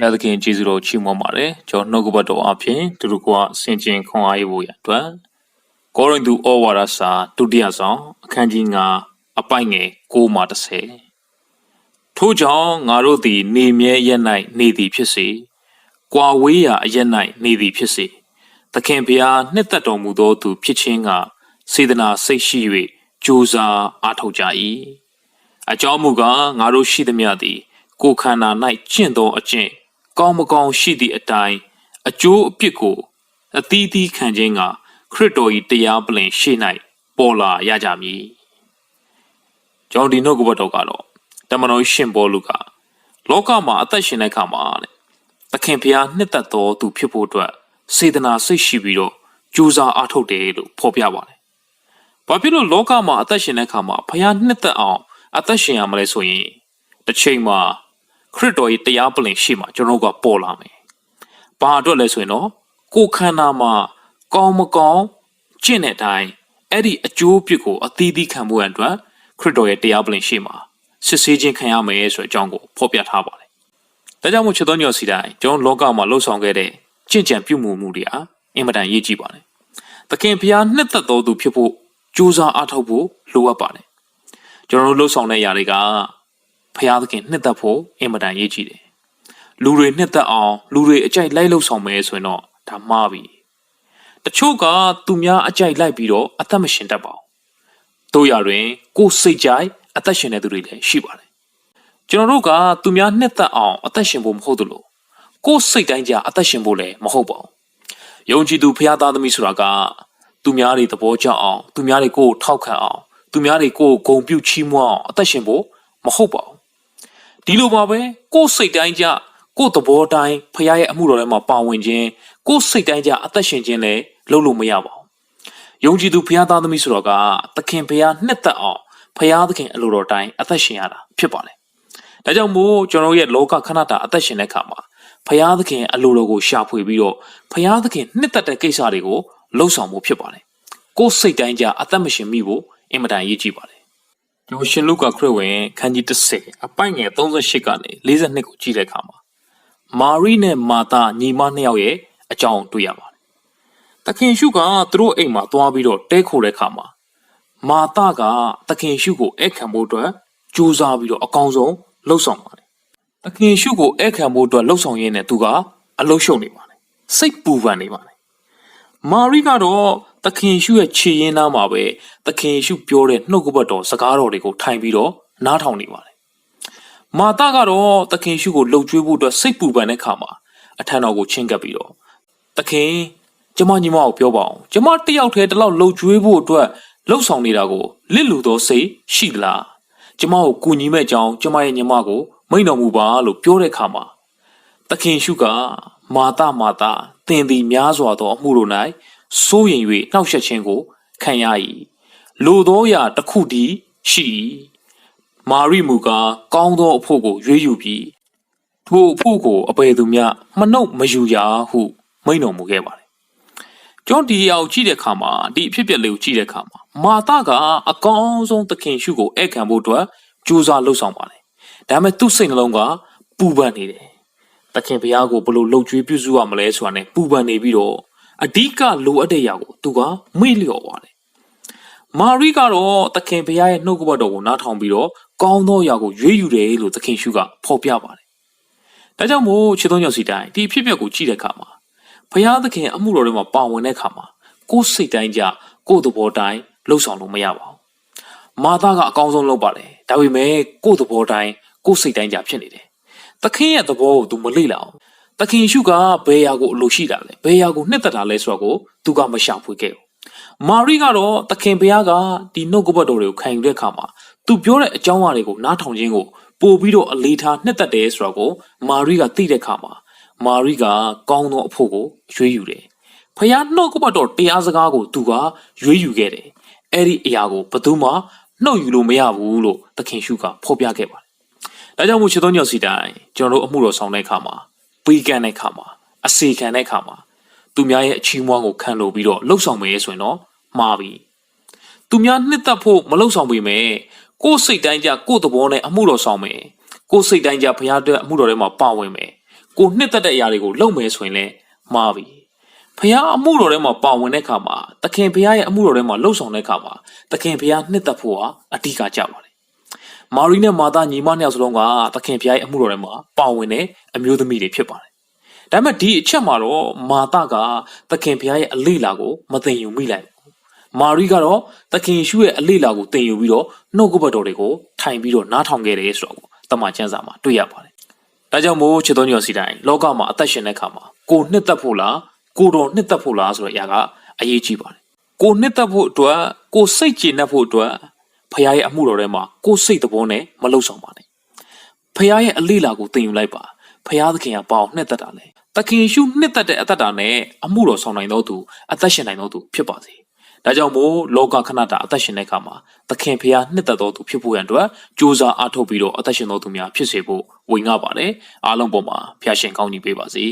ဘုရားသခင်ကျေးဇူးတော်ချီးမွမ်းပါတယ်ကျွန်တော်နှုတ်ကပတ်တော်အဖြစ်သူတို့ကဆင်ကျင်ခွန်အားရဖို့ရအတွက်ကောရိန္သုဩဝါဒစာဒုတိယဆောင်အခန်းကြီး9အပိုက်ငယ်6မှ10ထို့ကြောင့်ငါတို့သည် နေမြဲရက်၌နေသည်ဖြစ်စေကွာဝေးရာအရက်၌နေသည်ဖြစ်စေသခင်ဘုရားနှစ်သက်တော်မူသောသူဖြစ်ခြင်းကစေတနာစိတ်ရှိ၍ကြိုးစားအားထုတ်ကြ၏အကြောင်းမူကားငါတို့ရှိသမျှသည်ကိုယ်ခန္ဓာ၌ကျင့်သောအကျင့် ကောင်းမကောင်းရှိသည့်အတိုင်းအကျိုးအပြစ်ကို အသီးသီးခံခြင်းကခရစ်တော်၏တရားပလင်ရှေ့၌ပေါ်လာရကြမည်ကျွန်တော်ဒီနှုတ်ကပတ်တော်ကတော့တမန်တော်ရှင်ဘောလူကလောကမှာအသက်ရှင်တဲ့အခါမှာတဲ့သခင်ဖျားနှစ်သက်တော်သူဖြစ်ဖို့အတွက်စေတနာစိတ်ရှိပြီးတော့ကြိုးစားအားထုတ်တယ်လို့ဖော်ပြပါတယ်။ဘာဖြစ်လို့လောကမှာအသက်ရှင်တဲ့အခါမှာဖျားနှစ်သက်အောင်အသက်ရှင်ရမလဲဆိုရင်တစ်ချိန်မှာ ခရစ်တော်ရဲ့တရားပလင်ရှိမှကျွန်တော်တို့ကပေါ်လာမယ်။ဘာအတွက်လဲဆိုရင်တော့ကိုယ်ခန္ဓာမှာကောင်းမကောင်းကျင့်တဲ့အတိုင်းအဲ့ဒီအကျိုးပြစ်ကိုအသီးသီးခံဖို့အတွက်ခရစ်တော်ရဲ့တရားပလင်ရှိမှစစ်ဆေးခြင်းခံရမယ်ဆိုတဲ့အကြောင်းကိုဖော်ပြထားပါတယ်။ဒါကြောင့်မို့ချစ်တော်ညော်စီတိုင်းကျွန်တော်လောကမှာလှုပ်ဆောင်ခဲ့တဲ့ကြင်ကြံပြုမှုမှုတွေဟာအင်မတန်ရေးကြည့်ပါတယ်။သခင်ဖျားနှစ်သက်တော်သူဖြစ်ဖို့ကြိုးစားအားထုတ်ဖို့လိုအပ်ပါတယ်။ကျွန်တော်တို့လှုပ်ဆောင်တဲ့အရာတွေက ဖျားသခင်နှစ်သက်ဖို့အင်မတန်ရေးကြည့်တယ်။လူတွေနှစ်သက်အောင်လူတွေအကြိုက်လိုက်လှုပ်ဆောင်မယ်ဆိုရင်တော့ဒါမှားပြီ။တချို့ကသူများအကြိုက်လိုက်ပြီးတော့အသက်မရှင်တတ်ပါဘူး။တို့ရတွင် ကိုယ်စိတ်ကြိုက်အသက်ရှင်တဲ့သူတွေလည်းရှိပါတယ်။ကျွန်တော်တို့ကသူများနှစ်သက်အောင်အသက်ရှင်ဖို့မဟုတ်သလိုကိုယ်စိတ်တိုင်းကြအသက်ရှင်ဖို့လည်းမဟုတ်ပါဘူး။ယုံကြည်သူဖျားသားသမီးဆိုတာကသူများတွေသဘောကျအောင်သူများတွေကိုထောက်ခံအောင်သူများတွေကိုဂုံပြုချီးမွမ်းအောင်အသက်ရှင်ဖို့မဟုတ်ပါဘူး ဒီလိုပါပဲကိုယ်စိတ်တိုင်းကြကိုယ်သဘောတိုင်းဖခင်ရဲ့အမှုတော်ထဲမှာပါဝင်ခြင်းကိုယ်စိတ်တိုင်းကြအသက်ရှင်ခြင်းလည်းလုပ်လို့မရပါဘူးယုံကြည်သူဖခင်သားသမီးဆိုတော့ကသခင်ဖခင်နှစ်သက်အောင်ဖခင်သခင်အလိုတော်တိုင်းအသက်ရှင်ရတာဖြစ်ပါတယ်ဒါကြောင့်မို့ကျွန်တော်ရဲ့လောကခဏတာအသက်ရှင်တဲ့အခါမှာဖခင်သခင်အလိုတော်ကိုရှာဖွေပြီးတော့ဖခင်သခင်နှစ်သက်တဲ့ကိစ္စတွေကိုလှုပ်ဆောင်မှုဖြစ်ပါတယ်ကိုယ်စိတ်တိုင်းကြအသက်မရှင်မိဖို့အင်မတန်ရေးကြည့်ပါတယ် ကျွန်တော်ရှင်လုကာခရစ်ဝင်ခန်းကြီး30အပိုက်ငယ်38ကနေ42ကိုကြည့်တဲ့အခါမှာမာရိနဲ့မာသာညီမနှစ်ယောက်ရဲ့အကြောင်းတွေ့ရပါတယ်။သခင်ရှုကသူတို့အိမ်မှာသွားပြီးတော့တဲခိုတဲ့အခါမှာမာသာကသခင်ရှုကိုဧခံဖို့အတွက်ကြိုးစားပြီးတော့အကောင်းဆုံးလှုပ်ဆောင်ပါတယ်။သခင်ရှုကိုဧခံဖို့အတွက်လှုပ်ဆောင်ရင်းနဲ့သူကအလုရှုံနေပါတယ်။စိတ်ပူပန်နေပါတယ်။မာရိကတော့သခင်ရှုရဲ့ခြေရင်းသားမှာပဲသခင်ရှုပြောတဲ့နှုတ်ကပတ်တော်စကားတော်တွေကိုထိုင်ပြီးတော့နားထောင်နေပါတယ်။မာသကတော့သခင်ရှုကိုလှုပ်ကြွေးဖို့အတွက်စိတ်ပူပန်တဲ့ခါမှာအထံတော်ကိုချင်းကပ်ပြီးတော့သခင်ကျမညီမကိုပြောပါအောင်ကျမတယောက်တည်းတလောက်လှုပ်ကြွေးဖို့အတွက်လှုပ်ဆောင်နေတာကိုလစ်လူသောစိတ်ရှိသလားကျမကိုကူညီမဲ့ကြောင်းကျမရဲ့ညီမကိုမိန်တော်မူပါလို့ပြောတဲ့ခါမှာသခင်ရှုကမာသမာသသင်သည်များစွာသောအမှုတို့၌ စိုးရင်၍နှောက်ယှက်ခြင်းကိုခံရ၏လိုသောရာတစ်ခုတည်းရှိ၏မာရိမူကားကောင်းသောအဖို့ကိုရွေးယူပြီးထိုအဖို့ကိုအပေသူမြမနှုတ်မယူရဟုမိန့်တော်မူခဲ့ပါတယ်ကျွန်တော်ဒီအရာကိုကြည့်တဲ့အခါမှာဒီအဖြစ်အပျက်လေးကိုကြည့်တဲ့အခါမှာမာသကအကောင်းဆုံးသခင်ရှုကိုဧည့်ခံဖို့အတွက်ကြိုးစားလှုပ်ဆောင်ပါတယ်ဒါပေမဲ့သူ့စိတ်နှလုံးကပူပန်နေတယ်သခင်ဘုရားကိုဘလို့လှုပ်ကြွေးပြုစုရမလဲဆိုတာနဲ့ပူပန်နေပြီးတော့ အဓိကလိုအပ်တဲ့အရာကိုသူကမေ့လျော့သွားတယ်။မာရိကတော့သခင်ဘုရားရဲ့နှုတ်ကပတ်တော်ကိုနားထောင်ပြီးတော့ကောင်းသောအရာကိုရွေးယူတယ်လို့သခင်ရှုကဖော်ပြပါတယ်။ဒါကြောင့်မို့ခြေသုံးညောင်စီတိုင်းဒီဖြစ်ပျက်ကိုကြည့်တဲ့အခါမှာဘုရားသခင်အမှုတော်တွေမှာပါဝင်တဲ့အခါမှာကိုယ်စိတ်တိုင်းကြကိုယ်သဘောတိုင်းလှုပ်ဆောင်လို့မရပါဘူး။မာသားကအကောင်းဆုံးလုပ်ပါတယ်။ဒါပေမဲ့ကိုယ်သဘောတိုင်းကိုယ်စိတ်တိုင်းကြဖြစ်နေတယ်။သခင်ရဲ့သဘောကိုသူမလေ့လာအောင် သခင်ရှုကဘယ်ရာကိုအလိုရှိတာလဲဘယ်ရာကိုနှစ်သက်တာလဲဆိုတော့ကိုသူကမရှာဖွေခဲ့ဘူးမာရိကတော့သခင်ဘုရားကဒီနှုတ်ကပတ်တော်တွေကိုခံယူတဲ့အခါမှာသူပြောတဲ့အကြောင်းအရာတွေကိုနားထောင်ခြင်းကိုပို့ပြီးတော့အလေးထားနှစ်သက်တယ်ဆိုတော့ကိုမာရိကသိတဲ့အခါမှာမာရိကကောင်းသောအဖို့ကိုရွေးယူတယ်ဖခင်နှုတ်ကပတ်တော်တရားစကားကိုသူကရွေးယူခဲ့တယ်အဲ့ဒီအရာကိုဘယ်သူမှနှုတ်ယူလို့မရဘူးလို့သခင်ရှုကဖော်ပြခဲ့ပါတယ်ဒါကြောင့်မို့ခြေသုံးညောင်စီတိုင်းကျွန်တော်တို့အမှုတော်ဆောင်တဲ့အခါမှာ ပေးကမ်းတဲ့ခါမှာအစေခံတဲ့ခါမှာသူများရဲ့အချီးမွမ်းကိုခံလို့ပြီးတော့လှုပ်ဆောင်မယ်ဆိုရင်တော့မှားပြီသူများနှစ်သက်ဖို့မလှုပ်ဆောင်ပေမဲ့ကိုယ်စိတ်တိုင်းကြကိုယ်သဘောနဲ့အမှုတော်ဆောင်မယ်ကိုယ်စိတ်တိုင်းကြဘုရားအတွက်အမှုတော်ထဲမှာပါဝင်မယ်ကိုနှစ်သက်တဲ့အရာတွေကိုလုပ်မယ်ဆိုရင်လည်းမှားပြီဖះအမှုတော်ထဲမှာပါဝင်တဲ့အခါမှာသခင်ဖះရဲ့အမှုတော်ထဲမှာလှုပ်ဆောင်တဲ့အခါမှာသခင်ဖះနှစ်သက်ဖို့ဟာအဓိကကြပါတယ် မာရီနဲ့မာသာညီမနှစ်ယောက်စလုံးကသခင်ဖះရဲ့အမှုတော်ထဲမှာပါဝင်တဲ့အမျိုးသမီးတွေဖြစ်ပါတယ်ဒါပေမဲ့ဒီအချက်မှာတော့မာသကသခင်ဖះရဲ့အလေးလာကိုမသိယူမိလိုက်ဘူးမာရီကတော့သခင်ယေရှုရဲ့အလေးလာကိုသိယူပြီးတော့နှုတ်ကပတ်တော်တွေကိုထိုင်ပြီးတော့နားထောင်ခဲ့တယ်ဆိုတော့ကိုတမန်ကျမ်းစာမှာတွေ့ရပါတယ်ဒါကြောင့်မို့ချစ်တော်ညော်စီတိုင်းလောကမှာအသက်ရှင်တဲ့ခါမှာကိုနှစ်သက်ဖို့လားကိုတော်နှစ်သက်ဖို့လားဆိုတဲ့အရာကအရေးကြီးပါတယ်ကိုနှစ်သက်ဖို့အတွက်ကိုစိတ်ကြည်နပ်ဖို့အတွက် ဖခင်ရဲ့အမှုတော်ထဲမှာကိုစိတ်သဘောနဲ့မလုံဆောင်ပါနဲ့ဖခင်ရဲ့အလေးလာကိုသင်ယူလိုက်ပါဖခင်သခင်ကပေါအောင်နှစ်သက်တာလေသခင်ယေရှုနှစ်သက်တဲ့အသက်တာနဲ့အမှုတော်ဆောင်နိုင်တော်သူအသက်ရှင်နိုင်တော်သူဖြစ်ပါစေဒါကြောင့်မို့လောကခဏတာအသက်ရှင်တဲ့အခါမှာသခင်ဖခင်နှစ်သက်တော်သူဖြစ်ဖို့ရန်အတွက်ကြိုးစားအားထုတ်ပြီးတော့အသက်ရှင်တော်သူများဖြစ်စေဖို့ဝင်ငှပါတယ်အားလုံးပေါ်မှာဖခင်ရှင်ကောင်းကြီးပေးပါစေ